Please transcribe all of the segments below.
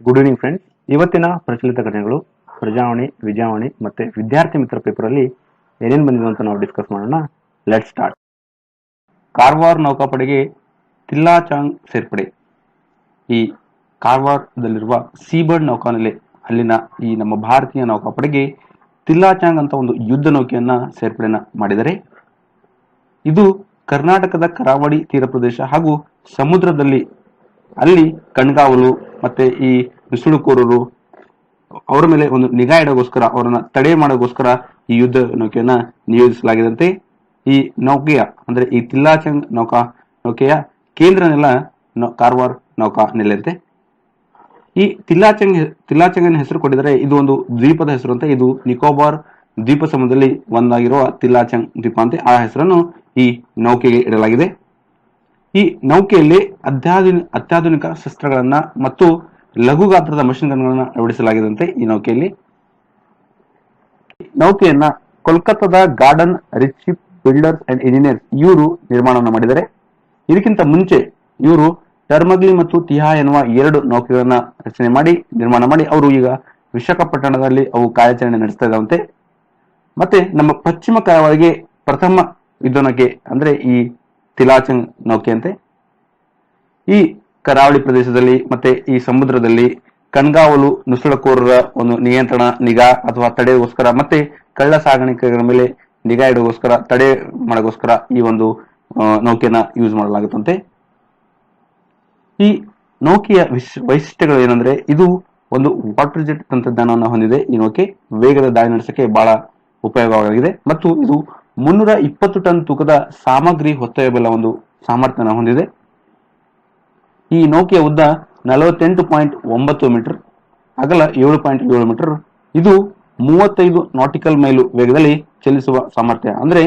Good evening friends ಇವತ್ತಿನ ಪ್ರಚಲಿತ ಘಟನೆಗಳು ಪ್ರಜಾವಾಣಿ, ವಿಜಾವಾಣಿ ಮತ್ತೆ ವಿದ್ಯಾರ್ಥಿ ಮಿತ್ರ ಪೇಪರ್ ಅಲ್ಲಿ ಏನೇನು ಬಂದಿದೆ ಅಂತ ನಾವು ಡಿಸ್ಕಸ್ ಮಾಡೋಣ. ಲೆಟ್ ಸ್ಟಾರ್ಟ್ ಕಾರ್ವಾರ್ ನೌಕಾಪಡೆಗೆ ತಿಲ್ಲಾಚಾಂಗ್ ಸೇರ್ಪಡೆ. ಈ ಕಾರ್ವಾರ್ದಲ್ಲಿರುವ ಸೀಬರ್ಡ್ ನೌಕಾನೆಲೆ, ಅಲ್ಲಿನ ಈ ನಮ್ಮ ಭಾರತೀಯ ನೌಕಾಪಡೆಗೆ ತಿಲ್ಲಾಚಾಂಗ್ ಅಂತ ಒಂದು ಯುದ್ಧ ನೌಕೆಯನ್ನ ಸೇರ್ಪಡೆನ ಮಾಡಿದರೆ, ಇದು ಕರ್ನಾಟಕದ ಕರಾವಳಿ ತೀರ ಪ್ರದೇಶ ಹಾಗೂ ಸಮುದ್ರದಲ್ಲಿ ಅಲ್ಲಿ ಕಣ್ಗಾವಲು ಮತ್ತೆ ಈ ನುಸುಳುಕೋರರು ಅವರ ಮೇಲೆ ಒಂದು ನಿಗಾ ಇಡೋಗೋಸ್ಕರ ಅವರನ್ನ ತಡೆ ಮಾಡೋಗೋಸ್ಕರ ಈ ಯುದ್ಧ ನೌಕೆಯನ್ನ ನಿಯೋಜಿಸಲಾಗಿದಂತೆ ಈ ನೌಕೆಯ, ಅಂದ್ರೆ ಈ ತಿಲ್ಲಾಚಂಗ್ ನೌಕಾ, ನೌಕೆಯ ಕೇಂದ್ರ ನೆಲ ಕಾರವಾರ ನೌಕಾ ನೆಲೆಯಂತೆ ಈ ತಿಲ್ಲಾಚಂಗ್ ತಿಲ್ಲಾಚಂಗನ ಹೆಸರು ಕೊಟ್ಟಿದ್ದಾರೆ. ಇದು ಒಂದು ದ್ವೀಪದ ಹೆಸರು ಅಂತ ಇದು ನಿಕೋಬಾರ್ ದ್ವೀಪ ಸಮೂಹದಲ್ಲಿ ಒಂದಾಗಿರುವ ತಿಲ್ಲಾಚಂಗ್ ದ್ವೀಪ ಅಂತೆ ಆ ಹೆಸರನ್ನು ಈ ನೌಕೆಗೆ ಇಡಲಾಗಿದೆ. ಈ ನೌಕೆಯಲ್ಲಿ ಅತ್ಯಾಧುನಿಕ ಅತ್ಯಾಧುನಿಕ ಶಸ್ತ್ರಗಳನ್ನ ಮತ್ತು ಲಘು ಗಾತ್ರದ ಮಷಿನ್ ಗನ್ಗಳನ್ನ ಅಳವಡಿಸಲಾಗಿದಂತೆ ಈ ನೌಕೆಯಲ್ಲಿ ನೌಕೆಯನ್ನ ಕೋಲ್ಕತ್ತಾದ Garden Reach Builders and Engineers ಇವರು ನಿರ್ಮಾಣವನ್ನು ಮಾಡಿದ್ದಾರೆ. ಇದಕ್ಕಿಂತ ಮುಂಚೆ ಇವರು ಟರ್ಮಗ್ಲಿ ಮತ್ತು ತಿಹಾ ಎನ್ನುವ ಎರಡು ನೌಕೆಗಳನ್ನ ರಚನೆ ಮಾಡಿ, ನಿರ್ಮಾಣ ಮಾಡಿ, ಅವರು ಈಗ ವಿಶಾಖಪಟ್ಟಣದಲ್ಲಿ ಅವು ಕಾರ್ಯಾಚರಣೆ ನಡೆಸ್ತಾ ಇದ್ದಾವಂತೆ. ಮತ್ತೆ ನಮ್ಮ ಪಶ್ಚಿಮ ಕರಾವಳಿಗೆ ಪ್ರಥಮ ಯುದ್ಧನಕ್ಕೆ ನೌಕೆ ಅಂದ್ರೆ ಈ ತಿಲಾಚಂಗ್ ನೌಕೆಯಂತೆ. ಈ ಕರಾವಳಿ ಪ್ರದೇಶದಲ್ಲಿ ಮತ್ತೆ ಈ ಸಮುದ್ರದಲ್ಲಿ ಕಣ್ಗಾವಲು ನುಸುಳಕೋರರ ಒಂದು ನಿಯಂತ್ರಣ, ನಿಗಾ ಅಥವಾ ತಡೆಗೋಸ್ಕರ ಮತ್ತೆ ಕಳ್ಳ ಸಾಗಾಣಿಕೆಗಳ ಮೇಲೆ ನಿಗಾ ಇಡೋಗೋಸ್ಕರ, ತಡೆ ಮಾಡೋಗೋಸ್ಕರ ಈ ಒಂದು ನೌಕೆಯನ್ನ ನೌಕೆನ ಯೂಸ್ ಮಾಡಲಾಗುತ್ತಂತೆ. ಈ ನೌಕೆಯ ವಿಶ್- ವೈಶಿಷ್ಟ್ಯಗಳು ಏನಂದ್ರೆ ಇದು ಒಂದು ವಾಟರ್ ಜೆಟ್ ತಂತ್ರಜ್ಞಾನವನ್ನು ಹೊಂದಿದೆ. ಈ ನೌಕೆ ವೇಗದ ದಾಳಿ ನಡೆಸಕ್ಕೆ ಬಹಳ ಉಪಯೋಗವಾಗಿದೆ. ಮತ್ತು ಇದು ಮುನ್ನೂರ ಇಪ್ಪತ್ತು ಟನ್ ತೂಕದ ಸಾಮಗ್ರಿ ಹೊತ್ತೊಯ್ಯಬಲ್ಲ ಒಂದು ಸಾಮರ್ಥ್ಯನ ಹೊಂದಿದೆ. ಈ ನೌಕೆಯ ಉದ್ದ ನಲವತ್ತೆಂಟು ಪಾಯಿಂಟ್ ಒಂಬತ್ತು ಮೀಟರ್, ಅಗಲ ಏಳು ಪಾಯಿಂಟ್ ಏಳು ಮೀಟರ್. ಇದು ಮೂವತ್ತೈದು ನಾಟಿಕಲ್ ಮೈಲು ವೇಗದಲ್ಲಿ ಚಲಿಸುವ ಸಾಮರ್ಥ್ಯ. ಅಂದ್ರೆ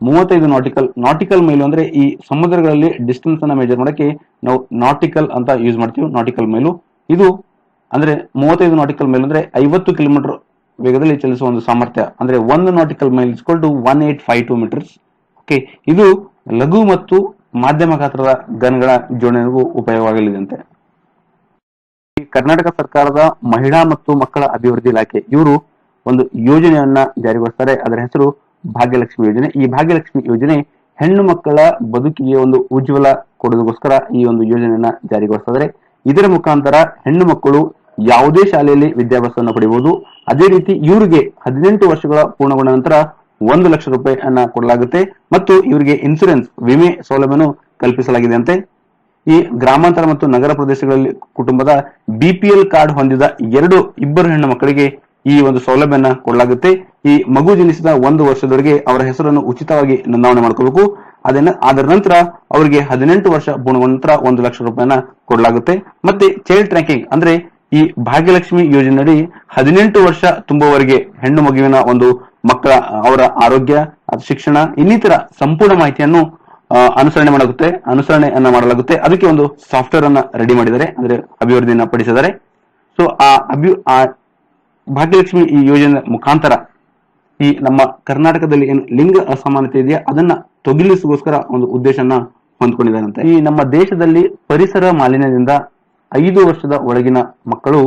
ಮೂವತ್ತೈದು ನಾಟಿಕಲ್ ನಾಟಿಕಲ್ ಮೈಲು ಅಂದ್ರೆ ಈ ಸಮುದ್ರಗಳಲ್ಲಿ ಡಿಸ್ಟೆನ್ಸ್ ಅನ್ನ ಮೇಜರ್ ಮಾಡಕ್ಕೆ ನಾವು ನಾಟಿಕಲ್ ಅಂತ ಯೂಸ್ ಮಾಡ್ತೀವಿ, ನಾಟಿಕಲ್ ಮೈಲು. ಇದು ಅಂದ್ರೆ ಮೂವತ್ತೈದು ನಾಟಿಕಲ್ ಮೈಲು ಅಂದ್ರೆ ಐವತ್ತು ಕಿಲೋಮೀಟರ್ ವೇಗದಲ್ಲಿ ಚಲಿಸುವ ಒಂದು ಸಾಮರ್ಥ್ಯ, ಅಂದ್ರೆ ಒಂದು nautical mile is equal to one eight five two metres okay ಇದು ಲಘು ಮತ್ತು ಮಾಧ್ಯಮ ಗಾತ್ರದ ಗನ್ಗಳ ಜೋಡಣೆಗೂ ಉಪಯೋಗವಾಗಲಿದೆ ಕರ್ನಾಟಕ ಸರ್ಕಾರದ ಮಹಿಳಾ ಮತ್ತು ಮಕ್ಕಳ ಅಭಿವೃದ್ಧಿ ಇಲಾಖೆ, ಇವರು ಒಂದು ಯೋಜನೆಯನ್ನ ಜಾರಿಗೊಳಿಸ್ತಾರೆ. ಅದರ ಹೆಸರು ಭಾಗ್ಯಲಕ್ಷ್ಮಿ ಯೋಜನೆ. ಈ ಭಾಗ್ಯಲಕ್ಷ್ಮಿ ಯೋಜನೆ ಹೆಣ್ಣು ಮಕ್ಕಳ ಬದುಕಿಗೆ ಒಂದು ಉಜ್ವಲ ಕೊಡೋದಕ್ಕೋಸ್ಕರ ಈ ಒಂದು ಯೋಜನೆಯನ್ನ ಜಾರಿಗೊಳಿಸ್ತಾರೆ ಇದರ ಮುಖಾಂತರ ಹೆಣ್ಣು ಮಕ್ಕಳು ಯಾವುದೇ ಶಾಲೆಯಲ್ಲಿ ವಿದ್ಯಾಭ್ಯಾಸವನ್ನು ಪಡೆಯಬಹುದು ಅದೇ ರೀತಿ ಇವರಿಗೆ ಹದಿನೆಂಟು ವರ್ಷಗಳ ಪೂರ್ಣಗೊಂಡ ನಂತರ ಒಂದು ಲಕ್ಷ ರೂಪಾಯಿಯನ್ನ ಕೊಡಲಾಗುತ್ತೆ. ಮತ್ತು ಇವರಿಗೆ ಇನ್ಸೂರೆನ್ಸ್ ವಿಮೆ ಸೌಲಭ್ಯವನ್ನು ಕಲ್ಪಿಸಲಾಗಿದೆ ಅಂತೆ ಈ ಗ್ರಾಮಾಂತರ ಮತ್ತು ನಗರ ಪ್ರದೇಶಗಳಲ್ಲಿ ಕುಟುಂಬದ ಬಿಪಿಎಲ್ ಕಾರ್ಡ್ ಹೊಂದಿದ ಎರಡು ಇಬ್ಬರು ಹೆಣ್ಣು ಮಕ್ಕಳಿಗೆ ಈ ಒಂದು ಸೌಲಭ್ಯನ ಕೊಡಲಾಗುತ್ತೆ. ಈ ಮಗು ಜನಿಸಿದ ಒಂದು ವರ್ಷದವರೆಗೆ ಅವರ ಹೆಸರನ್ನು ಉಚಿತವಾಗಿ ನೋಂದಾವಣೆ ಮಾಡ್ಕೋಬೇಕು. ಅದನ್ನ ಅದರ ನಂತರ ಅವರಿಗೆ ಹದಿನೆಂಟು ವರ್ಷ ಪೂರ್ಣಗೊಂಡ ನಂತರ ಒಂದು ಲಕ್ಷ ರೂಪಾಯಿನ ಕೊಡಲಾಗುತ್ತೆ. ಮತ್ತೆ ಚೈಲ್ಡ್ ಟ್ರ್ಯಾಕಿಂಗ್ ಅಂದ್ರೆ ಈ ಭಾಗ್ಯಲಕ್ಷ್ಮಿ ಯೋಜನೆಯಡಿ ಹದಿನೆಂಟು ವರ್ಷ ತುಂಬುವವರೆಗೆ ಹೆಣ್ಣು ಮಗುವಿನ ಒಂದು ಮಕ್ಕಳ ಅವರ ಆರೋಗ್ಯ ಶಿಕ್ಷಣ, ಇನ್ನಿತರ ಸಂಪೂರ್ಣ ಮಾಹಿತಿಯನ್ನು ಅನುಸರಣೆ ಮಾಡಲಾಗುತ್ತೆ. ಅನುಸರಣೆಯನ್ನ ಮಾಡಲಾಗುತ್ತೆ. ಅದಕ್ಕೆ ಒಂದು ಸಾಫ್ಟ್ವೇರ್ ಅನ್ನ ರೆಡಿ ಮಾಡಿದ್ದಾರೆ. ಅಂದ್ರೆ ಅಭಿವೃದ್ಧಿಯನ್ನ ಪಡಿಸಿದ್ದಾರೆ. ಸೊ ಆ ಅಭಿ, ಆ ಭಾಗ್ಯಲಕ್ಷ್ಮಿ ಈ ಯೋಜನೆ ಮುಖಾಂತರ ಈ ನಮ್ಮ ಕರ್ನಾಟಕದಲ್ಲಿ ಏನು ಲಿಂಗ ಅಸಮಾನತೆ ಇದೆಯಾ, ಅದನ್ನ ತೊಗಿಲಿಸಗೋಸ್ಕರ ಒಂದು ಉದ್ದೇಶನ ಹೊಂದ್ಕೊಂಡಿದ್ದಾರಂತೆ. ಈ ನಮ್ಮ ದೇಶದಲ್ಲಿ ಪರಿಸರ ಮಾಲಿನ್ಯದಿಂದ ಐದು ವರ್ಷದ ಒಳಗಿನ ಮಕ್ಕಳು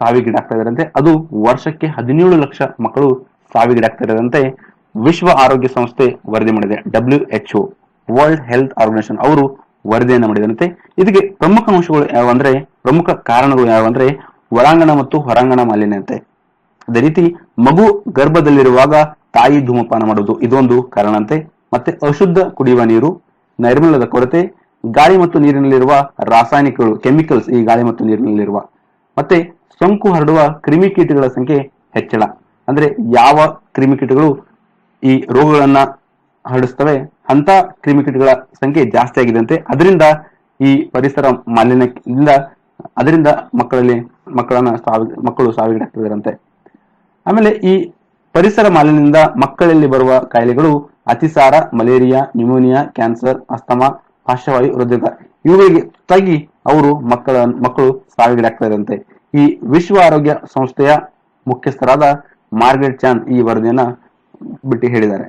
ಸಾವಿಗೀಡಾಗ್ತಾ ಇದ್ದಾರಂತೆ. ಅದು ವರ್ಷಕ್ಕೆ ಹದಿನೇಳು ಲಕ್ಷ ಮಕ್ಕಳು ಸಾವಿಗೀಡಾಗ್ತಾ ಇರೋದಂತೆ ವಿಶ್ವ ಆರೋಗ್ಯ ಸಂಸ್ಥೆ ವರದಿ ಮಾಡಿದೆ. W H World Health Organization ಅವರು ವರದಿಯನ್ನು ಮಾಡಿದಂತೆ. ಇದಕ್ಕೆ ಪ್ರಮುಖ ಅಂಶಗಳು ಯಾವಂದ್ರೆ ಪ್ರಮುಖ ಕಾರಣಗಳು ಯಾವಂದ್ರೆ ಒಳಾಂಗಣ ಮತ್ತು ಹೊರಾಂಗಣ ಮಾಲಿನ್ಯ ಅಂತೆ. ಅದೇ ರೀತಿ, ಮಗು ಗರ್ಭದಲ್ಲಿರುವಾಗ ತಾಯಿ ಧೂಮಪಾನ ಮಾಡುವುದು ಇದೊಂದು ಕಾರಣ ಅಂತೆ. ಮತ್ತೆ ಅಶುದ್ಧ ಕುಡಿಯುವ ನೀರು, ನೈರ್ಮಲ್ಯದ ಕೊರತೆ ಗಾಳಿ ಮತ್ತು ನೀರಿನಲ್ಲಿರುವ ರಾಸಾಯನಿಕಗಳು ಕೆಮಿಕಲ್ಸ್ ಈ ಗಾಳಿ ಮತ್ತು ನೀರಿನಲ್ಲಿರುವ. ಮತ್ತೆ ಸೋಂಕು ಹರಡುವ ಕ್ರಿಮಿಕೀಟಗಳ ಸಂಖ್ಯೆ ಹೆಚ್ಚಳ. ಅಂದ್ರೆ ಯಾವ ಕ್ರಿಮಿಕೀಟಗಳು ಈ ರೋಗಗಳನ್ನ ಹರಡಿಸ್ತವೆ ಅಂತ ಕ್ರಿಮಿಕೀಟಗಳ ಸಂಖ್ಯೆ ಜಾಸ್ತಿ ಆಗಿದಂತೆ ಅದರಿಂದ ಈ ಪರಿಸರ ಮಾಲಿನ್ಯದಿಂದ, ಅದರಿಂದ ಮಕ್ಕಳಲ್ಲಿ ಮಕ್ಕಳನ್ನ ಸಾವಿ ಮಕ್ಕಳು ಸಾವಿಗೀಡಾಗ್ತಿದ್ದಾರಂತೆ. ಆಮೇಲೆ ಈ ಪರಿಸರ ಮಾಲಿನ್ಯದಿಂದ ಮಕ್ಕಳಲ್ಲಿ ಬರುವ ಕಾಯಿಲೆಗಳು ಅತಿಸಾರ, ಮಲೇರಿಯಾ, ನ್ಯೂಮೋನಿಯಾ, ಕ್ಯಾನ್ಸರ್, ಅಸ್ತಮಾ ಪಾರ್ಶ್ವವಾಯು ಹೃದಯ ಇವುಗಳಿಗೆ ತಾಗಿ ಅವರು ಮಕ್ಕಳ, ಮಕ್ಕಳು ಸಾವಿಗೀಡಾಗ್ತಾರಂತೆ ಈ ವಿಶ್ವ ಆರೋಗ್ಯ ಸಂಸ್ಥೆಯ ಮುಖ್ಯಸ್ಥರಾದ ಮಾರ್ಗರೆಟ್ ಚಾನ್ ಈ ವರದಿಯನ್ನ ಬಿಟ್ಟು ಹೇಳಿದ್ದಾರೆ.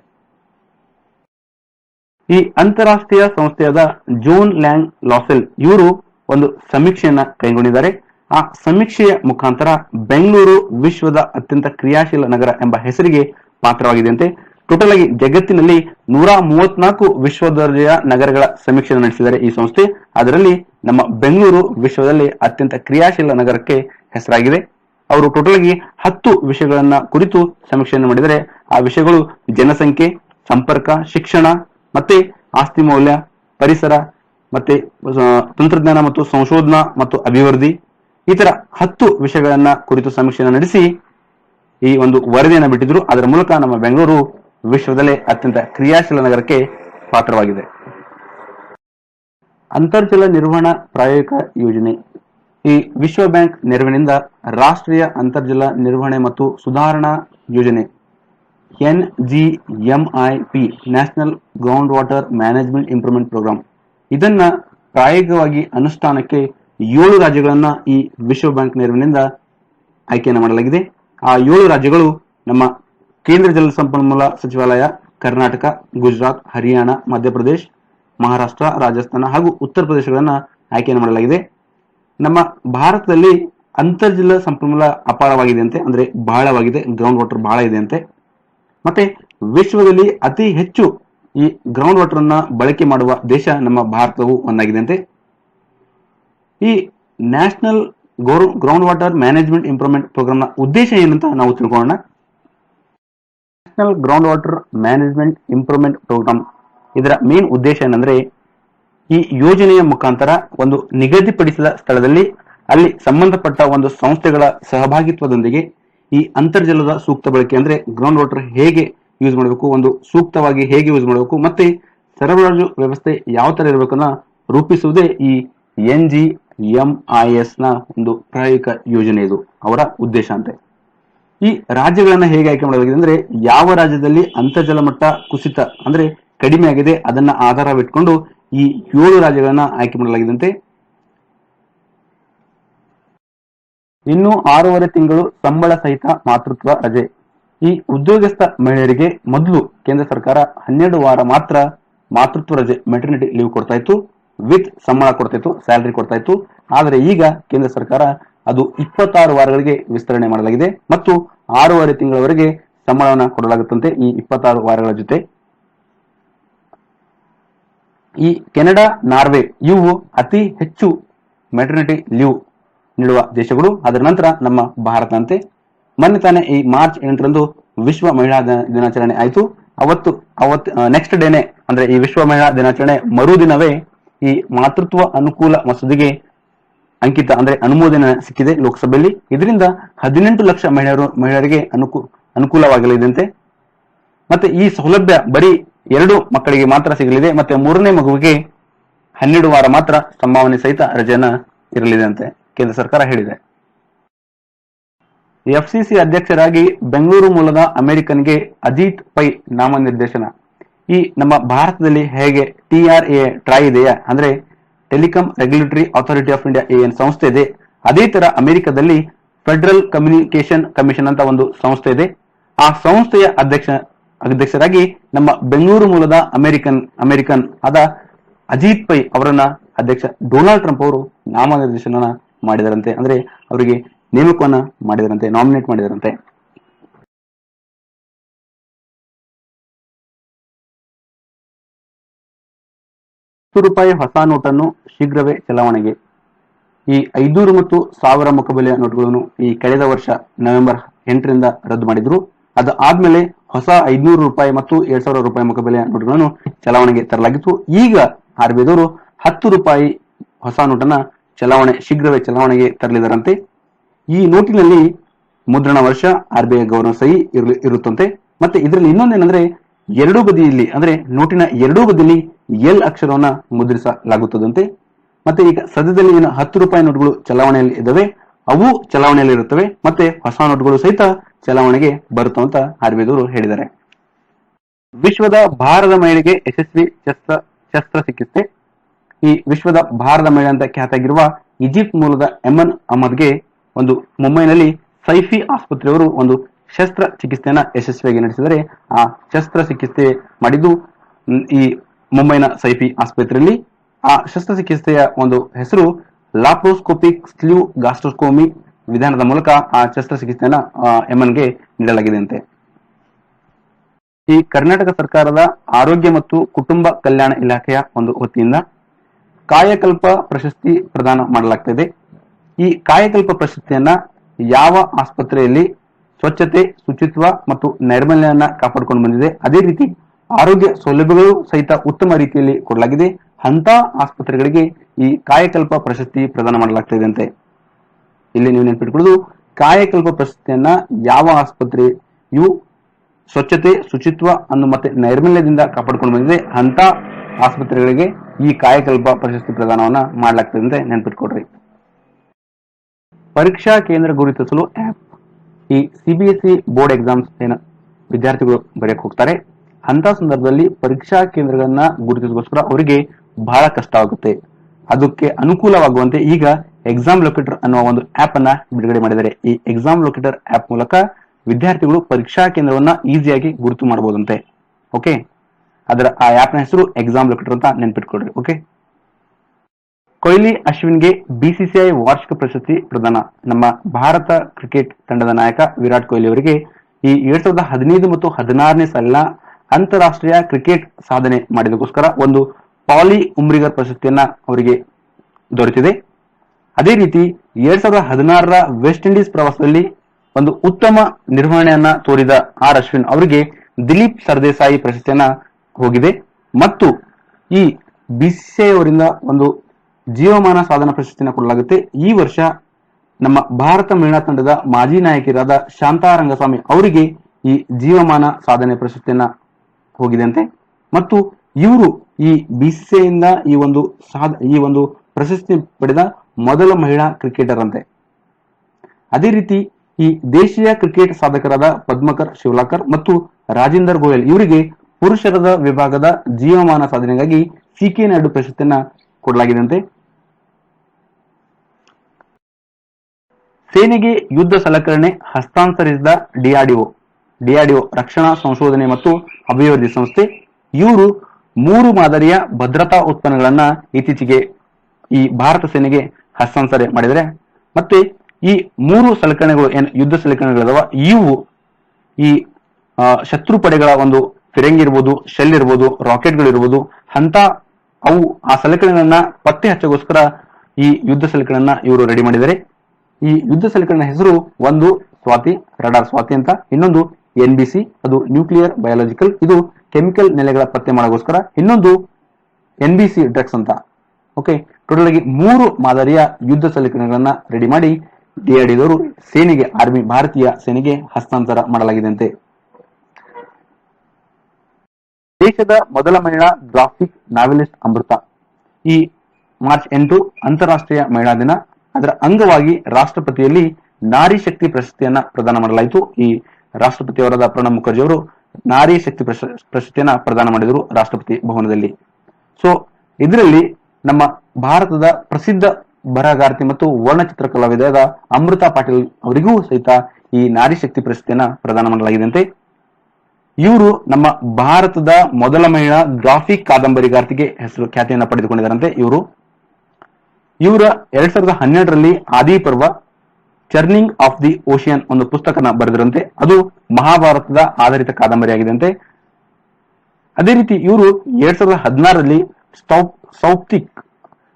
ಈ ಅಂತಾರಾಷ್ಟ್ರೀಯ ಸಂಸ್ಥೆಯಾದ ಜೋನ್ ಲ್ಯಾಂಗ್ ಲಾಸೆಲ್ ಇವರು ಒಂದು ಸಮೀಕ್ಷೆಯನ್ನ ಕೈಗೊಂಡಿದ್ದಾರೆ. ಆ ಸಮೀಕ್ಷೆಯ ಮುಖಾಂತರ ಬೆಂಗಳೂರು ವಿಶ್ವದ ಅತ್ಯಂತ ಕ್ರಿಯಾಶೀಲ ನಗರ ಎಂಬ ಹೆಸರಿಗೆ ಪಾತ್ರವಾಗಿದೆಯಂತೆ ಟೋಟಲ್ ಆಗಿ ಜಗತ್ತಿನಲ್ಲಿ ನೂರ ಮೂವತ್ನಾಲ್ಕು ವಿಶ್ವ ದರ್ಜೆಯ ನಗರಗಳ ಸಮೀಕ್ಷೆ ನಡೆಸಿದ್ದಾರೆ ಈ ಸಂಸ್ಥೆ. ಅದರಲ್ಲಿ ನಮ್ಮ ಬೆಂಗಳೂರು ವಿಶ್ವದಲ್ಲಿ ಅತ್ಯಂತ ಕ್ರಿಯಾಶೀಲ ನಗರಕ್ಕೆ ಹೆಸರಾಗಿದೆ. ಅವರು ಟೋಟಲ್ ಆಗಿ ಹತ್ತು ವಿಷಯಗಳನ್ನ ಕುರಿತು ಸಮೀಕ್ಷೆಯನ್ನು ಮಾಡಿದರೆ ಆ ವಿಷಯಗಳು ಜನಸಂಖ್ಯೆ, ಸಂಪರ್ಕ, ಶಿಕ್ಷಣ ಮತ್ತೆ ಆಸ್ತಿ ಮೌಲ್ಯ, ಪರಿಸರ ಮತ್ತೆ ತಂತ್ರಜ್ಞಾನ ಮತ್ತು ಸಂಶೋಧನಾ ಮತ್ತು ಅಭಿವೃದ್ಧಿ ಈ ತರ ಹತ್ತು ವಿಷಯಗಳನ್ನ ಕುರಿತು ಸಮೀಕ್ಷೆಯನ್ನು ನಡೆಸಿ ಈ ಒಂದು ವರದಿಯನ್ನು ಬಿಟ್ಟಿದ್ರು. ಅದರ ಮೂಲಕ ನಮ್ಮ ಬೆಂಗಳೂರು ವಿಶ್ವದಲ್ಲೇ ಅತ್ಯಂತ ಕ್ರಿಯಾಶೀಲ ನಗರಕ್ಕೆ ಪಾತ್ರವಾಗಿದೆ. ಅಂತರ್ಜಲ ನಿರ್ವಹಣಾ ಪ್ರಾಯೋಗಿಕ ಯೋಜನೆ. ಈ ವಿಶ್ವ ಬ್ಯಾಂಕ್ ನೆರವಿನಿಂದ ರಾಷ್ಟ್ರೀಯ ಅಂತರ್ಜಲ ನಿರ್ವಹಣೆ ಮತ್ತು ಸುಧಾರಣಾ ಯೋಜನೆ, N G M I P, National Ground Water Management Improvement Programme. ಇದನ್ನ ಪ್ರಾಯೋಗಿಕವಾಗಿ ಅನುಷ್ಠಾನಕ್ಕೆ ಏಳು ರಾಜ್ಯಗಳನ್ನ ಈ ವಿಶ್ವ ಬ್ಯಾಂಕ್ ನೆರವಿನಿಂದ ಆಯ್ಕೆಯನ್ನು ಮಾಡಲಾಗಿದೆ. ಆ ಏಳು ರಾಜ್ಯಗಳು ನಮ್ಮ ಕೇಂದ್ರ ಜಲ ಸಂಪನ್ಮೂಲ ಸಚಿವಾಲಯ, ಕರ್ನಾಟಕ, ಗುಜರಾತ್, ಹರಿಯಾಣ, ಮಧ್ಯಪ್ರದೇಶ, ಮಹಾರಾಷ್ಟ್ರ, ರಾಜಸ್ಥಾನ ಹಾಗೂ ಉತ್ತರ ಪ್ರದೇಶಗಳನ್ನ ಆಯ್ಕೆ ಮಾಡಲಾಗಿದೆ. ನಮ್ಮ ಭಾರತದಲ್ಲಿ ಅಂತರ್ಜಲ ಸಂಪನ್ಮೂಲ ಅಪಾರವಾಗಿದೆ ಅಂತೆ, ಅಂದ್ರೆ ಬಹಳವಾಗಿದೆ ಗ್ರೌಂಡ್ ವಾಟರ್ ಬಹಳ ಇದೆ ಅಂತೆ. ಮತ್ತೆ ವಿಶ್ವದಲ್ಲಿ ಅತಿ ಹೆಚ್ಚು ಈ ಗ್ರೌಂಡ್ ವಾಟರ್ ಅನ್ನ ಬಳಕೆ ಮಾಡುವ ದೇಶ ನಮ್ಮ ಭಾರತವು ಒಂದಾಗಿದೆ ಅಂತೆ. ಈ National Ground Water Management Improvement ಪ್ರೋಗ್ರಾಮ್ನ ಉದ್ದೇಶ ಏನಂತ ನಾವು ತಿಳ್ಕೊಳ್ಳೋಣ. National Ground Water Management Improvement Programme ಇದರ ಮೇನ್ ಉದ್ದೇಶ ಏನಂದ್ರೆ, ಈ ಯೋಜನೆಯ ಮುಖಾಂತರ ಒಂದು ನಿಗದಿಪಡಿಸಿದ ಸ್ಥಳದಲ್ಲಿ ಅಲ್ಲಿ ಸಂಬಂಧಪಟ್ಟ ಒಂದು ಸಂಸ್ಥೆಗಳ ಸಹಭಾಗಿತ್ವದೊಂದಿಗೆ ಈ ಅಂತರ್ಜಲದ ಸೂಕ್ತ ಬಳಕೆ ಅಂದ್ರೆ ಗ್ರೌಂಡ್ ವಾಟರ್ ಹೇಗೆ ಯೂಸ್ ಮಾಡಬೇಕು, ಒಂದು ಸೂಕ್ತವಾಗಿ ಹೇಗೆ ಯೂಸ್ ಮಾಡಬೇಕು, ಮತ್ತೆ ಸರಬರಾಜು ವ್ಯವಸ್ಥೆ ಯಾವ ತರ ಇರಬೇಕನ್ನ ರೂಪಿಸುವುದೇ ಈ ಎನ್ ಜಿ ಎಂ ಐ ಎಸ್ನ ಒಂದು ಪ್ರಾಯೋಗಿಕ ಯೋಜನೆ ಇದು, ಅವರ ಉದ್ದೇಶ ಅಂತೆ. ಈ ರಾಜ್ಯಗಳನ್ನ ಹೇಗೆ ಆಯ್ಕೆ ಮಾಡಲಾಗಿದೆ ಅಂದ್ರೆ ಯಾವ ರಾಜ್ಯದಲ್ಲಿ ಅಂತರ್ಜಲ ಮಟ್ಟ ಕುಸಿತ, ಅಂದ್ರೆ ಕಡಿಮೆ ಆಗಿದೆ, ಅದನ್ನ ಆಧಾರವಿಟ್ಕೊಂಡು ಈ ಏಳು ರಾಜ್ಯಗಳನ್ನ ಆಯ್ಕೆ ಮಾಡಲಾಗಿದಂತೆ ಇನ್ನು ಆರೂವರೆ ತಿಂಗಳು ಸಂಬಳ ಸಹಿತ ಮಾತೃತ್ವ ರಜೆ. ಈ ಉದ್ಯೋಗಸ್ಥ ಮಹಿಳೆಯರಿಗೆ ಮೊದಲು ಕೇಂದ್ರ ಸರ್ಕಾರ ಹನ್ನೆರಡು ವಾರ ಮಾತ್ರ ಮಾತೃತ್ವ ರಜೆ ಮೆಟರ್ನಿಟಿ ಲೀವ್ ಕೊಡ್ತಾ ಇತ್ತು. ವಿತ್ ಸಂಬಳ ಕೊಡ್ತಾ ಇತ್ತು ಸ್ಯಾಲರಿ ಕೊಡ್ತಾ ಇತ್ತು. ಆದರೆ ಈಗ ಕೇಂದ್ರ ಸರ್ಕಾರ ಅದು ಇಪ್ಪತ್ತಾರು ವಾರಗಳಿಗೆ ವಿಸ್ತರಣೆ ಮಾಡಲಾಗಿದೆ. ಮತ್ತು ಆರೂವರೆ ತಿಂಗಳವರೆಗೆ ಸಂಬಳವನ್ನು ಕೊಡಲಾಗುತ್ತಂತೆ ಈ ಇಪ್ಪತ್ತಾರು ವಾರಗಳ ಜೊತೆ. ಈ ಕೆನಡಾ, ನಾರ್ವೆ ಇವು ಅತಿ ಹೆಚ್ಚು ಮೆಟರ್ನಿಟಿ ಲೀವ್ ನೀಡುವ ದೇಶಗಳು. ಅದರ ನಂತರ ನಮ್ಮ ಭಾರತ ಅಂತೆ ಮೊನ್ನೆ ತಾನೇ ಈ ಮಾರ್ಚ್ ಎಂಟರಂದು ವಿಶ್ವ ಮಹಿಳಾ ದಿನ- ದಿನಾಚರಣೆ ಆಯಿತು. ಅವತ್ತು ಅವತ್ತು ನೆಕ್ಸ್ಟ್ ಡೇನೆ ಅಂದ್ರೆ ಈ ವಿಶ್ವ ಮಹಿಳಾ ದಿನಾಚರಣೆ ಮರುದಿನವೇ ಈ ಮಾತೃತ್ವ ಅನುಕೂಲ ಮಸೂದೆಗೆ ಅಂಕಿತ ಅಂದ್ರೆ ಅನುಮೋದನೆ ಸಿಕ್ಕಿದೆ ಲೋಕಸಭೆಯಲ್ಲಿ. ಇದರಿಂದ ಹದಿನೆಂಟು ಲಕ್ಷ ಮಹಿಳೆಯರು, ಮಹಿಳೆಯರಿಗೆ ಅನುಕೂ, ಅನುಕೂಲವಾಗಲಿದಂತೆ. ಮತ್ತೆ ಈ ಸೌಲಭ್ಯ ಬರೀ ಎರಡು ಮಕ್ಕಳಿಗೆ ಮಾತ್ರ ಸಿಗಲಿದೆ. ಮತ್ತೆ ಮೂರನೇ ಮಗುವಿಗೆ ಹನ್ನೆರಡು ವಾರ ಮಾತ್ರ ಸಂಭಾವನೆ ಸಹಿತ ರಜೆಯನ್ನ ಇರಲಿದೆ ಅಂತೆ ಕೇಂದ್ರ ಸರ್ಕಾರ ಹೇಳಿದೆ. ಎಫ್ಸಿಸಿ ಅಧ್ಯಕ್ಷರಾಗಿ ಬೆಂಗಳೂರು ಮೂಲದ ಅಮೆರಿಕನ್ಗೆ ಅಜಿತ್ ಪೈ ನಾಮನಿರ್ದೇಶನ. ಈ ನಮ್ಮ ಭಾರತದಲ್ಲಿ ಹೇಗೆ ಟಿ ಆರ್ ಎ ಟ್ರೈ ಇದೆಯಾ ಅಂದ್ರೆ Telecom Regulatory Authority of India ಏನ್ ಸಂಸ್ಥೆ ಇದೆ. ಅದೇ ತರ ಅಮೆರಿಕದಲ್ಲಿ ಫೆಡರಲ್ ಕಮ್ಯುನಿಕೇಶನ್ ಕಮಿಷನ್ ಅಂತ ಒಂದು ಸಂಸ್ಥೆ ಇದೆ. ಆ ಸಂಸ್ಥೆಯ ಅಧ್ಯಕ್ಷ, ಅಧ್ಯಕ್ಷರಾಗಿ ನಮ್ಮ ಬೆಂಗಳೂರು ಮೂಲದ ಅಮೆರಿಕನ್ ಅಮೆರಿಕನ್ ಆದ ಅಜಿತ್ ಪೈ ಅವರನ್ನ ಅಧ್ಯಕ್ಷ ಡೊನಾಲ್ಡ್ ಟ್ರಂಪ್ ಅವರು ನಾಮನಿರ್ದೇಶನ ಮಾಡಿದರಂತೆ. ಅಂದ್ರೆ ಅವರಿಗೆ ನೇಮಕವನ್ನ ಮಾಡಿದರಂತೆ, ನಾಮಿನೇಟ್ ಮಾಡಿದರಂತೆ. ಹತ್ತು ರೂಪಾಯಿ ಹೊಸ ನೋಟನ್ನು ಶೀಘ್ರವೇ ಚಲಾವಣೆಗೆ. ಈ ಐನೂರು ಮತ್ತು ಸಾವಿರ ಮುಖಬೆಲೆಯ ನೋಟುಗಳನ್ನು ಈ ಕಳೆದ ವರ್ಷ ನವೆಂಬರ್ ಎಂಟರಿಂದ ರದ್ದು ಮಾಡಿದ್ರು. ಅದು ಆದ್ಮೇಲೆ ಹೊಸ ಐದ್ನೂರು ರೂಪಾಯಿ ಮತ್ತು ಎರಡ್ ಸಾವಿರ ರೂಪಾಯಿ ಮುಖಬೆಲೆಯ ನೋಟುಗಳನ್ನು ಚಲಾವಣೆಗೆ ತರಲಾಗಿತ್ತು. ಈಗ ಆರ್ ಬಿ ಐದವರು ಹತ್ತು ರೂಪಾಯಿ ಹೊಸ ನೋಟನ್ನ ಚಲಾವಣೆ, ಶೀಘ್ರವೇ ಚಲಾವಣೆಗೆ ತರಲಿದ್ದಾರಂತೆ. ಈ ನೋಟಿನಲ್ಲಿ ಮುದ್ರಣ ವರ್ಷ, ಆರ್ ಬಿ ಐ ಗವರ್ನರ್ ಸಹಿ ಇರುತ್ತಂತೆ. ಮತ್ತೆ ಇದರಲ್ಲಿ ಇನ್ನೊಂದೇನಂದ್ರೆ ಎರಡೂ ಬದಿಯಲ್ಲಿ, ಅಂದ್ರೆ ನೋಟಿನ ಎರಡೂ ಬದಿಯಲ್ಲಿ ಎಲ್ ಅಕ್ಷರವನ್ನ ಮುದ್ರಿಸಲಾಗುತ್ತದಂತೆ. ಮತ್ತೆ ಈಗ ಸದ್ಯದಲ್ಲಿ ಏನು ಹತ್ತು ರೂಪಾಯಿ ನೋಟ್ಗಳು ಚಲಾವಣೆಯಲ್ಲಿ ಇದ್ದಾವೆ, ಅವು ಚಲಾವಣೆಯಲ್ಲಿ ಇರುತ್ತವೆ, ಮತ್ತೆ ಹೊಸ ನೋಟುಗಳು ಸಹಿತ ಚಲಾವಣೆಗೆ ಬರುತ್ತವಂತ ಆರ್ ಬಿ ಐದವರು ಹೇಳಿದ್ದಾರೆ. ವಿಶ್ವದ ಭಾರದ ಮಹಿಳೆಗೆ ಯಶಸ್ವಿ ಶಸ್ತ್ರ ಶಸ್ತ್ರ ಚಿಕಿತ್ಸೆ. ಈ ವಿಶ್ವದ ಭಾರತ ಮಹಿಳೆ ಅಂತ ಖ್ಯಾತಾಗಿರುವ ಈಜಿಪ್ಟ್ ಮೂಲದ ಎಮನ್ ಅಹಮದ್ಗೆ ಒಂದು ಮುಂಬೈನಲ್ಲಿ ಸೈಫಿ ಆಸ್ಪತ್ರೆಯವರು ಒಂದು ಶಸ್ತ್ರ ಚಿಕಿತ್ಸೆಯನ್ನ ಯಶಸ್ವಿಯಾಗಿ ನಡೆಸಿದರೆ ಆ ಶಸ್ತ್ರ ಚಿಕಿತ್ಸೆ ಮಾಡಿದ್ದು ಈ ಮುಂಬೈನ ಸೈಫಿ ಆಸ್ಪತ್ರೆಯಲ್ಲಿ. ಆ ಶಸ್ತ್ರ ಚಿಕಿತ್ಸೆಯ ಒಂದು ಹೆಸರು ಲಾಪ್ರೋಸ್ಕೋಪಿಕ್ ಸ್ಲೀವ್ ಗಾಸ್ಟ್ರೋಸ್ಕೋಮಿ ವಿಧಾನದ ಮೂಲಕ ಆ ಶಸ್ತ್ರಚಿಕಿತ್ಸೆಯನ್ನ ಎಮನ್ಗೆ ನೀಡಲಾಗಿದೆ ಅಂತೆ ಈ ಕರ್ನಾಟಕ ಸರ್ಕಾರದ ಆರೋಗ್ಯ ಮತ್ತು ಕುಟುಂಬ ಕಲ್ಯಾಣ ಇಲಾಖೆಯ ಒಂದು ವತಿಯಿಂದ ಕಾಯಕಲ್ಪ ಪ್ರಶಸ್ತಿ ಪ್ರದಾನ ಮಾಡಲಾಗ್ತದೆ ಈ ಕಾಯಕಲ್ಪ ಪ್ರಶಸ್ತಿಯನ್ನ ಯಾವ ಆಸ್ಪತ್ರೆಯಲ್ಲಿ ಸ್ವಚ್ಛತೆ, ಶುಚಿತ್ವ ಮತ್ತು ನೈರ್ಮಲ್ಯವನ್ನು ಕಾಪಾಡಿಕೊಂಡು ಬಂದಿದೆ. ಅದೇ ರೀತಿ ಆರೋಗ್ಯ ಸೌಲಭ್ಯಗಳು ಸಹಿತ ಉತ್ತಮ ರೀತಿಯಲ್ಲಿ ಕೊಡಲಾಗಿದೆ. ಅಂತ ಆಸ್ಪತ್ರೆಗಳಿಗೆ ಈ ಕಾಯಕಲ್ಪ ಪ್ರಶಸ್ತಿ ಪ್ರದಾನ ಮಾಡಲಾಗ್ತಾ ಅಂತೆ ಇಲ್ಲಿ ನೀವು ನೆನಪಿಟ್ಕೊಳ್ಳೋದು, ಕಾಯಕಲ್ಪ ಪ್ರಶಸ್ತಿಯನ್ನ ಯಾವ ಆಸ್ಪತ್ರೆಯು ಸ್ವಚ್ಛತೆ, ಶುಚಿತ್ವ ಅನ್ನು ಮತ್ತೆ ನೈರ್ಮಲ್ಯದಿಂದ ಕಾಪಾಡಿಕೊಂಡು ಬಂದಿದೆ. ಅಂತ ಆಸ್ಪತ್ರೆಗಳಿಗೆ ಈ ಕಾಯಕಲ್ಪ ಪ್ರಶಸ್ತಿ ಪ್ರದಾನವನ್ನ ಮಾಡಲಾಗ್ತದೆ ಅಂತ ನೆನ್ಪಿಟ್ಕೊಡ್ರಿ ಪರೀಕ್ಷಾ ಕೇಂದ್ರ ಗುರುತಿಸಲು ಆಪ್ ಈ ಸಿಬಿಎಸ್ಇ ಬೋರ್ಡ್ ಎಕ್ಸಾಮ್ಸ್ ಏನ ವಿದ್ಯಾರ್ಥಿಗಳು ಬರೆಯಕ್ ಹೋಗ್ತಾರೆ. ಅಂತ ಸಂದರ್ಭದಲ್ಲಿ ಪರೀಕ್ಷಾ ಕೇಂದ್ರಗಳನ್ನ ಗುರುತಿಸೋಸ್ಕರ ಅವರಿಗೆ ಬಹಳ ಕಷ್ಟ ಆಗುತ್ತೆ. ಅದಕ್ಕೆ ಅನುಕೂಲವಾಗುವಂತೆ ಈಗ ಎಕ್ಸಾಮ್ ಲೊಕೇಟರ್ ಅನ್ನುವ ಒಂದು ಆಪ್ ಅನ್ನ ಬಿಡುಗಡೆ ಮಾಡಿದ್ದಾರೆ. ಈ ಎಕ್ಸಾಮ್ ಲೊಕೇಟರ್ ಆಪ್ ಮೂಲಕ ವಿದ್ಯಾರ್ಥಿಗಳು ಪರೀಕ್ಷಾ ಕೇಂದ್ರವನ್ನ ಈಸಿಯಾಗಿ ಗುರುತು ಮಾಡಬಹುದಂತೆ ಓಕೆ ಅದರ ಆ ಆಪ್ನ ಹೆಸರು ಎಕ್ಸಾಮ್ ಲೊಕೇಟರ್ ಅಂತ ನೆನ್ಪಿಟ್ಕೊಳ್ರಿ. ಓಕೆ ಕೊಹ್ಲಿ ಅಶ್ವಿನ್ಗೆ ಬಿಸಿಸಿಐ ವಾರ್ಷಿಕ ಪ್ರಶಸ್ತಿ ಪ್ರದಾನ. ನಮ್ಮ ಭಾರತ ಕ್ರಿಕೆಟ್ ತಂಡದ ನಾಯಕ ವಿರಾಟ್ ಕೊಹ್ಲಿ ಅವರಿಗೆ ಈ ಎರಡ್ ಸಾವಿರದ ಹದಿನೈದು ಮತ್ತು ಹದಿನಾರನೇ ಸಾಲಿನ ಅಂತಾರಾಷ್ಟ್ರೀಯ ಕ್ರಿಕೆಟ್ ಸಾಧನೆ ಮಾಡಿದಕ್ಕೋಸ್ಕರ ಒಂದು ಪಾಲಿ ಉಮ್ರಿಗರ್ ಪ್ರಶಸ್ತಿಯನ್ನ ಅವರಿಗೆ ದೊರೆತಿದೆ. ಅದೇ ರೀತಿ ಎರಡ್ ಸಾವಿರದ ಹದಿನಾರರ ವೆಸ್ಟ್ ಇಂಡೀಸ್ ಪ್ರವಾಸದಲ್ಲಿ ಒಂದು ಉತ್ತಮ ನಿರ್ವಹಣೆಯನ್ನ ತೋರಿದ ಆರ್ ಅಶ್ವಿನ್ ಅವರಿಗೆ ದಿಲೀಪ್ ಸರ್ದೇಸಾಯಿ ಪ್ರಶಸ್ತಿಯನ್ನ ಹೋಗಿದೆ. ಮತ್ತು ಈ ಬಿಸಿಸಿಐ ಅವರಿಂದ ಒಂದು ಜೀವಮಾನ ಸಾಧನ ಪ್ರಶಸ್ತಿಯನ್ನು ಕೊಡಲಾಗುತ್ತೆ. ಈ ವರ್ಷ ನಮ್ಮ ಭಾರತ ಮಹಿಳಾ ತಂಡದ ಮಾಜಿ ನಾಯಕಿಯರಾದ ಶಾಂತಾ ರಂಗಸ್ವಾಮಿ ಅವರಿಗೆ ಈ ಜೀವಮಾನ ಸಾಧನೆ ಪ್ರಶಸ್ತಿಯನ್ನ ಹೋಗಿದೆಯಂತೆ ಮತ್ತು ಇವರು ಈ ಬಿಸಿಸಿಐಯಿಂದ ಈ ಒಂದು ಸಾಧ, ಈ ಒಂದು ಪ್ರಶಸ್ತಿ ಪಡೆದ ಮೊದಲ ಮಹಿಳಾ ಕ್ರಿಕೆಟರ್ ಅಂತೆ. ಅದೇ ರೀತಿ ಈ ದೇಶೀಯ ಕ್ರಿಕೆಟ್ ಸಾಧಕರಾದ ಪದ್ಮಕರ್ ಶಿವಲಾಕರ್ ಮತ್ತು ರಾಜೇಂದರ್ ಗೋಯಲ್ ಇವರಿಗೆ ಪುರುಷರದ ವಿಭಾಗದ ಜೀವಮಾನ ಸಾಧನೆಗಾಗಿ ಸಿ ಕೆ ನಾಯ್ಡು ಪ್ರಶಸ್ತಿಯನ್ನ ಕೊಡಲಾಗಿದೆಯಂತೆ ಸೇನೆಗೆ ಯುದ್ಧ ಸಲಕರಣೆ ಹಸ್ತಾಂತರಿಸಿದ ಡಿಆರ್ಡಿಒ ಡಿಆರ್ಡಿಒ ರಕ್ಷಣಾ ಸಂಶೋಧನೆ ಮತ್ತು ಅಭಿವೃದ್ಧಿ ಸಂಸ್ಥೆ. ಇವರು ಮೂರು ಮಾದರಿಯ ಭದ್ರತಾ ಉತ್ಪನ್ನಗಳನ್ನ ಇತ್ತೀಚೆಗೆ ಈ ಭಾರತ ಸೇನೆಗೆ ಹಸ್ತಾಂತರ ಮಾಡಿದರೆ ಮತ್ತೆ ಈ ಮೂರು ಸಲಕರಣೆಗಳು ಏನ್ ಯುದ್ಧ ಸಲಕರಣೆಗಳಿದಾವ, ಇವು ಈ ಶತ್ರು ಪಡೆಗಳ ಒಂದು ಫಿರಂಗಿ ಇರ್ಬೋದು, ಶೆಲ್ ಇರ್ಬೋದು, ರಾಕೆಟ್ಗಳಿರ್ಬೋದು, ಅಂತ ಅವು ಆ ಸಲಕರಣೆಗಳನ್ನ ಪತ್ತೆ ಹಚ್ಚಗೋಸ್ಕರ ಈ ಯುದ್ಧ ಸಲಕರಣೆಯನ್ನ ಇವರು ರೆಡಿ ಮಾಡಿದ್ದಾರೆ. ಈ ಯುದ್ಧ ಸಲಕರಣೆ ಹೆಸರು ಒಂದು ಸ್ವಾತಿ ರಡಾರ್ ಸ್ವಾತಿ ಅಂತ, ಇನ್ನೊಂದು ಎನ್ ಬಿ ಸಿ, ಅದು ನ್ಯೂಕ್ಲಿಯರ್ ಬಯಾಲಜಿಕಲ್ ಇದು ಕೆಮಿಕಲ್ ನೆಲೆಗಳ ಪತ್ತೆ ಮಾಡೋಗೋಸ್ಕರ, ಇನ್ನೊಂದು ಎನ್ ಬಿ ಸಿ ಡ್ರಗ್ಸ್ ಅಂತ. ಓಕೆ ಟೋಟಲ್ ಆಗಿ ಮೂರು ಮಾದರಿಯ ಯುದ್ಧ ಸಲಕರಣೆಗಳನ್ನ ರೆಡಿ ಮಾಡಿ ಡಿಆರ್ಡಿದವರು ಸೇನೆಗೆ ಆರ್ಮಿ ಭಾರತೀಯ ಸೇನೆಗೆ ಹಸ್ತಾಂತರ ಮಾಡಲಾಗಿದೆಯಂತೆ. ದೇಶದ ಮೊದಲ ಮಹಿಳಾ ಗ್ರಾಫಿಕ್ ನಾವೆಲಿಸ್ಟ್ ಅಮೃತ. ಈ ಮಾರ್ಚ್ ಎಂಟು ಅಂತಾರಾಷ್ಟ್ರೀಯ ಮಹಿಳಾ ದಿನ. ಅದರ ಅಂಗವಾಗಿ ರಾಷ್ಟ್ರಪತಿಯಲ್ಲಿ ನಾರಿ ಶಕ್ತಿ ಪ್ರಶಸ್ತಿಯನ್ನ ಪ್ರದಾನ ಮಾಡಲಾಯಿತು. ಈ ರಾಷ್ಟ್ರಪತಿಯವರಾದ ಪ್ರಣಬ್ ಮುಖರ್ಜಿ ಅವರು ನಾರಿ ಶಕ್ತಿ ಪ್ರಶ- ಪ್ರಶಸ್ತಿಯನ್ನ ಪ್ರದಾನ ಮಾಡಿದರು ರಾಷ್ಟ್ರಪತಿ ಭವನದಲ್ಲಿ. ಸೊ ಇದರಲ್ಲಿ ನಮ್ಮ ಭಾರತದ ಪ್ರಸಿದ್ಧ ಬರಹಗಾರ್ತಿ ಮತ್ತು ವರ್ಣಚಿತ್ರ ಕಲಾವಿದರಾದ ಅಮೃತ ಪಾಟೀಲ್ ಅವರಿಗೂ ಸಹಿತ ಈ ನಾರಿ ಶಕ್ತಿ ಪ್ರಶಸ್ತಿಯನ್ನ ಪ್ರದಾನ ಮಾಡಲಾಗಿದೆಯಂತೆ ಇವರು ನಮ್ಮ ಭಾರತದ ಮೊದಲ ಮಹಿಳಾ ಗ್ರಾಫಿಕ್ ಕಾದಂಬರಿಗಾರ್ತಿಗೆ ಹೆಸರು ಖ್ಯಾತಿಯನ್ನು ಪಡೆದುಕೊಂಡಿದ್ದಾರಂತೆ ಇವರು. ಇವರ ಎರಡ್ ಸಾವಿರದ ಹನ್ನೆರಡರಲ್ಲಿ ಆದಿ ಪರ್ವ ಚರ್ನಿಂಗ್ ಆಫ್ ದಿ ಓಷಿಯನ್ ಒಂದು ಪುಸ್ತಕನ ಬರೆದಿರಂತೆ ಅದು ಮಹಾಭಾರತದ ಆಧಾರಿತ ಕಾದಂಬರಿಯಾಗಿದೆಯಂತೆ ಅದೇ ರೀತಿ ಇವರು ಎರಡ್ ಸಾವಿರದ ಹದಿನಾರರಲ್ಲಿ ಸೌಪ್ತಿಕ್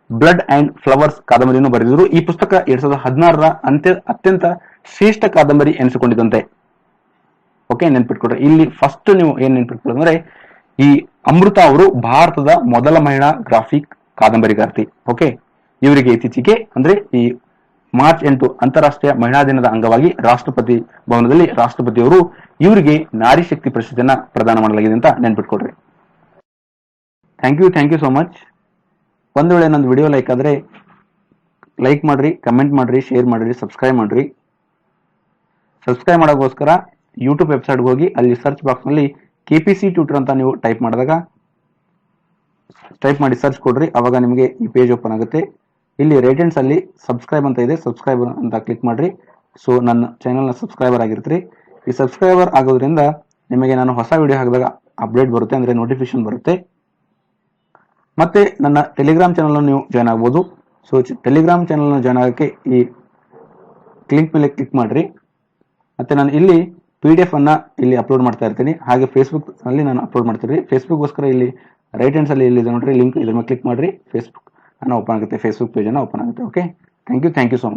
ಬ್ಲಡ್ ಅಂಡ್ ಫ್ಲವರ್ಸ್ ಕಾದಂಬರಿಯನ್ನು ಬರೆದಿದ್ರು. ಈ ಪುಸ್ತಕ ಎರಡ್ ಸಾವಿರದ ಹದಿನಾರರ ಅಂತ್ಯ ಅತ್ಯಂತ ಶ್ರೇಷ್ಠ ಕಾದಂಬರಿ ಎನಿಸಿಕೊಂಡಿದಂತೆ ಓಕೆ ನೆನ್ಪಿಟ್ಕೊಡ್ರಿ ಇಲ್ಲಿ ಫಸ್ಟ್ ನೀವು ಏನ್ ನೆನ್ಪಿಟ್ಕೊಳ್ಳೋದಂದ್ರೆ ಈ ಅಮೃತ ಅವರು ಭಾರತದ ಮೊದಲ ಮಹಿಳಾ ಗ್ರಾಫಿಕ್ ಕಾದಂಬರಿಗಾರ್ತಿ ಓಕೆ? ಇವರಿಗೆ ಇತ್ತೀಚೆಗೆ ಅಂದ್ರೆ ಈ ಮಾರ್ಚ್ ಎಂಟು ಅಂತಾರಾಷ್ಟ್ರೀಯ ಮಹಿಳಾ ದಿನದ ಅಂಗವಾಗಿ ರಾಷ್ಟ್ರಪತಿ ಭವನದಲ್ಲಿ ರಾಷ್ಟ್ರಪತಿಯವರು ಇವರಿಗೆ ನಾರಿ ಶಕ್ತಿ ಪ್ರಶಸ್ತಿಯನ್ನ ಪ್ರದಾನ ಮಾಡಲಾಗಿದೆ ಅಂತ ನೆನ್ಪಿಟ್ಕೊಡ್ರಿ thank you thank you so much ಒಂದು ವೇಳೆ ನಂದು ವಿಡಿಯೋ ಲೈಕ್ ಆದ್ರೆ ಲೈಕ್ ಮಾಡ್ರಿ ಕಮೆಂಟ್ ಮಾಡ್ರಿ ಶೇರ್ ಮಾಡ್ರಿ ಸಬ್ಸ್ಕ್ರೈಬ್ ಮಾಡ್ರಿ. ಸಬ್ಸ್ಕ್ರೈಬ್ ಮಾಡೋಕ್ಕೋಸ್ಕರ ಯೂಟ್ಯೂಬ್ ವೆಬ್ಸೈಟ್ಗೆ ಹೋಗಿ ಅಲ್ಲಿ ಸರ್ಚ್ ಬಾಕ್ಸ್ನಲ್ಲಿ ಕೆ ಪಿ ಸಿ ಟ್ಯೂಟರ್ ಅಂತ ನೀವು ಟೈಪ್ ಮಾಡಿದಾಗ ಟೈಪ್ ಮಾಡಿ ಸರ್ಚ್ ಕೊಡ್ರಿ. ಅವಾಗ ನಿಮಗೆ ಈ ಪೇಜ್ ಓಪನ್ ಆಗುತ್ತೆ. ಇಲ್ಲಿ ರೇಟೆನ್ಸ್ ಅಲ್ಲಿ ಸಬ್ಸ್ಕ್ರೈಬ್ ಅಂತ ಇದೆ. ಸಬ್ಸ್ಕ್ರೈಬ್ ಅಂತ ಕ್ಲಿಕ್ ಮಾಡ್ರಿ. ಸೊ ನನ್ನ ಚಾನಲ್ನ ಸಬ್ಸ್ಕ್ರೈಬರ್ ಆಗಿರ್ತೀರಿ. ಈ ಸಬ್ಸ್ಕ್ರೈಬರ್ ಆಗೋದ್ರಿಂದ ನಿಮಗೆ ನಾನು ಹೊಸ ವಿಡಿಯೋ ಹಾಕಿದಾಗ ಅಪ್ಡೇಟ್ ಬರುತ್ತೆ, ಅಂದ್ರೆ ನೋಟಿಫಿಕೇಶನ್ ಬರುತ್ತೆ. ಮತ್ತೆ ನನ್ನ ಟೆಲಿಗ್ರಾಮ್ ಚಾನಲ್ ನೀವು ಜಾಯ್ನ್ ಆಗ್ಬೋದು. ಸೊ ಟೆಲಿಗ್ರಾಮ್ ಚಾನಲ್ನ ಜಾಯ್ನ್ ಆಗೋಕ್ಕೆ ಈ ಕ್ಲಿಕ್ ಮೇಲೆ ಕ್ಲಿಕ್ ಮಾಡಿರಿ. ಮತ್ತು ನಾನು ಇಲ್ಲಿ ಪಿ ಡಿ ಎಫ್ ಅನ್ನ ಇಲ್ಲಿ ಅಪ್ಲೋಡ್ ಮಾಡ್ತಾ ಇರ್ತೀನಿ. ಹಾಗೆ ಫೇಸ್ಬುಕ್ ಅಲ್ಲಿ ನಾನು ಅಪ್ಲೋಡ್ ಮಾಡ್ತೀನಿ. ಫೇಸ್ಬುಕ್ಗೋಸ್ಕರ ಇಲ್ಲಿ ರೈಟ್ ಹ್ಯಾಂಡ್ಸ್ ಅಲ್ಲಿ ಇಲ್ಲಿ ನೋಡ್ರಿ ಲಿಂಕ್ ಇದ್ರ ಮೇಲೆ ಕ್ಲಿಕ್ ಮಾಡಿರಿ. ಫೇಸ್ಬುಕ್ ಅನ್ನ ಓಪನ್ ಆಗುತ್ತೆ ಫೇಸ್ಬುಕ್ ಪೇಜ್ ಅನ್ನ ಓಪನ್ ಆಗುತ್ತೆ okay thank you thank you so much